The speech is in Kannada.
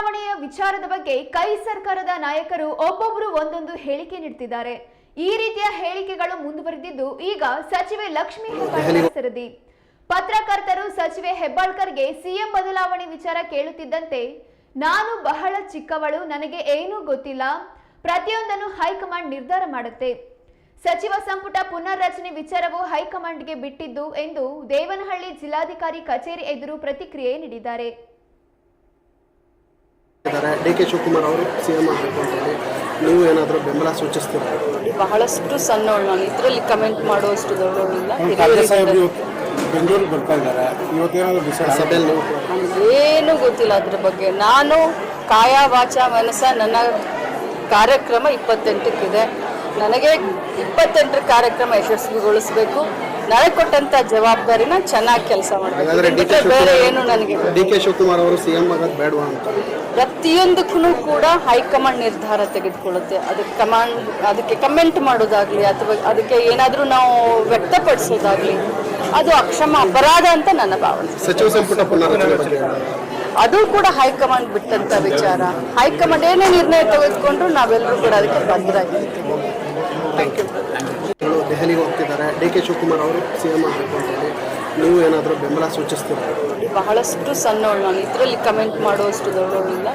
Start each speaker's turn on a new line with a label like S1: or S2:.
S1: ಬದಲಾವಣೆಯ ವಿಚಾರದ ಬಗ್ಗೆ ಕೈ ಸರ್ಕಾರದ ನಾಯಕರು ಒಬ್ಬೊಬ್ಬರು ಒಂದೊಂದು ಹೇಳಿಕೆ ನೀಡುತ್ತಿದ್ದಾರೆ ಈ ರೀತಿಯ ಹೇಳಿಕೆಗಳು ಮುಂದುವರೆದಿದ್ದು ಈಗ ಸಚಿವೆ ಲಕ್ಷ್ಮೀ ಹೆಬ್ಬಾಳ್ಕರ್ ಸರದಿ. ಪತ್ರಕರ್ತರು ಸಚಿವೆ ಹೆಬ್ಬಾಳ್ಕರ್ಗೆ ಸಿಎಂ ಬದಲಾವಣೆ ವಿಚಾರ ಕೇಳುತ್ತಿದ್ದಂತೆ ನಾನು ಬಹಳ ಚಿಕ್ಕವಳು ನನಗೆ ಏನೂ ಗೊತ್ತಿಲ್ಲ. ಪ್ರತಿಯೊಂದನ್ನು ಹೈಕಮಾಂಡ್ ನಿರ್ಧಾರ ಮಾಡುತ್ತೆ. ಸಚಿವ ಸಂಪುಟ ಪುನರ್ರಚನೆ ವಿಚಾರವು ಹೈಕಮಾಂಡ್ಗೆ ಬಿಟ್ಟಿದ್ದು ಎಂದು ದೇವನಹಳ್ಳಿ ಜಿಲ್ಲಾಧಿಕಾರಿ ಕಚೇರಿ ಎದುರು ಪ್ರತಿಕ್ರಿಯೆ ನೀಡಿದ್ದಾರೆ.
S2: ಇದ್ದಾರೆ. ಡಿ ಕೆ ಶಿವಕುಮಾರ್ ಅವರು ಸಿ ಎಂ ಆಗಬೇಕು ಅಂತೇಳಿ ನೀವು ಏನಾದರೂ ಬೆಂಬಲ ಸೂಚಿಸ್ತೀರಾ?
S3: ಬಹಳಷ್ಟು ಸಣ್ಣವಳು ನಾನು ಇದರಲ್ಲಿ ಕಮೆಂಟ್ ಮಾಡುವಷ್ಟು ದೊಡ್ಡವಳಿಲ್ಲ
S4: ಬೆಂಗಳೂರಿಗೆ ಬರ್ತಾ ಇದ್ದಾರೆ. ಇವತ್ತೇನಾದ್ರು ಡಿಸೈಡ್
S2: ಸಭೆಯಲ್ಲಿ
S3: ನನಗೇನು ಗೊತ್ತಿಲ್ಲ ಅದ್ರ ಬಗ್ಗೆ. ನಾನು ಕಾಯ ವಾಚ ಮನಸ ನನ್ನ ಕಾರ್ಯಕ್ರಮ ಇಪ್ಪತ್ತೆಂಟಕ್ಕಿದೆ. ನನಗೆ ಇಪ್ಪತ್ತೆಂಟರ ಕಾರ್ಯಕ್ರಮ ಯಶಸ್ವಿಗೊಳಿಸಬೇಕು. ನನಗೆ ಕೊಟ್ಟಂತ ಜವಾಬ್ದಾರಿನ ಚೆನ್ನಾಗಿ ಕೆಲಸ ಮಾಡಬೇಕು. ಬೇರೆ ಏನು ನನಗೆ
S2: ಡಿ ಕೆ ಶಿವಕುಮಾರ್ ಅವರು ಸಿ ಎಂ ಆಗೋದು ಬೇಡವಾ ಅಂತ.
S3: ಪ್ರತಿಯೊಂದಕ್ಕೂ ಕೂಡ ಹೈಕಮಾಂಡ್ ನಿರ್ಧಾರ ತೆಗೆದುಕೊಳ್ಳುತ್ತೆ. ಅದಕ್ಕೆ ಕಮಾಂಡ್ ಅದಕ್ಕೆ ಕಮೆಂಟ್ ಮಾಡೋದಾಗ್ಲಿ ಅಥವಾ ಅದಕ್ಕೆ ಏನಾದರೂ ನಾವು ವ್ಯಕ್ತಪಡಿಸೋದಾಗ್ಲಿ ಅದು ಅಕ್ಷಮ ಅಪರಾಧ ಅಂತ ನನ್ನ ಭಾವನೆ.
S2: ಸಚಿವ ಸಂಪುಟ.
S3: ಅದು ಕೂಡ ಹೈಕಮಾಂಡ್ ಬಿಟ್ಟಂತ ವಿಚಾರ. ಹೈಕಮಾಂಡ್ ಏನೇ ನಿರ್ಣಯ ತೆಗೆದುಕೊಂಡ್ರು ನಾವೆಲ್ಲರೂ ಕೂಡ ಅದಕ್ಕೆ ಬದ್ಧರಾಗಿರ್ತೀವಿ
S2: ದೆಹಲಿಗೆ ಹೋಗ್ತಿದ್ದಾರೆ. ಡಿ ಕೆ ಶಿವಕುಮಾರ್ ಅವರು ಸಿ ಎಂ ಆಗಬೇಕು ಅಂತ ನೀವು ಏನಾದರೂ ಬೆಂಬಲ ಸೂಚಿಸ್ತೀರಾ?
S3: ಬಹಳಷ್ಟು ಸಣ್ಣವಳು ನಾನು. ಇದರಲ್ಲಿ ಕಮೆಂಟ್ ಮಾಡುವಷ್ಟು ದೊಡ್ಡವಳಿಲ್ಲ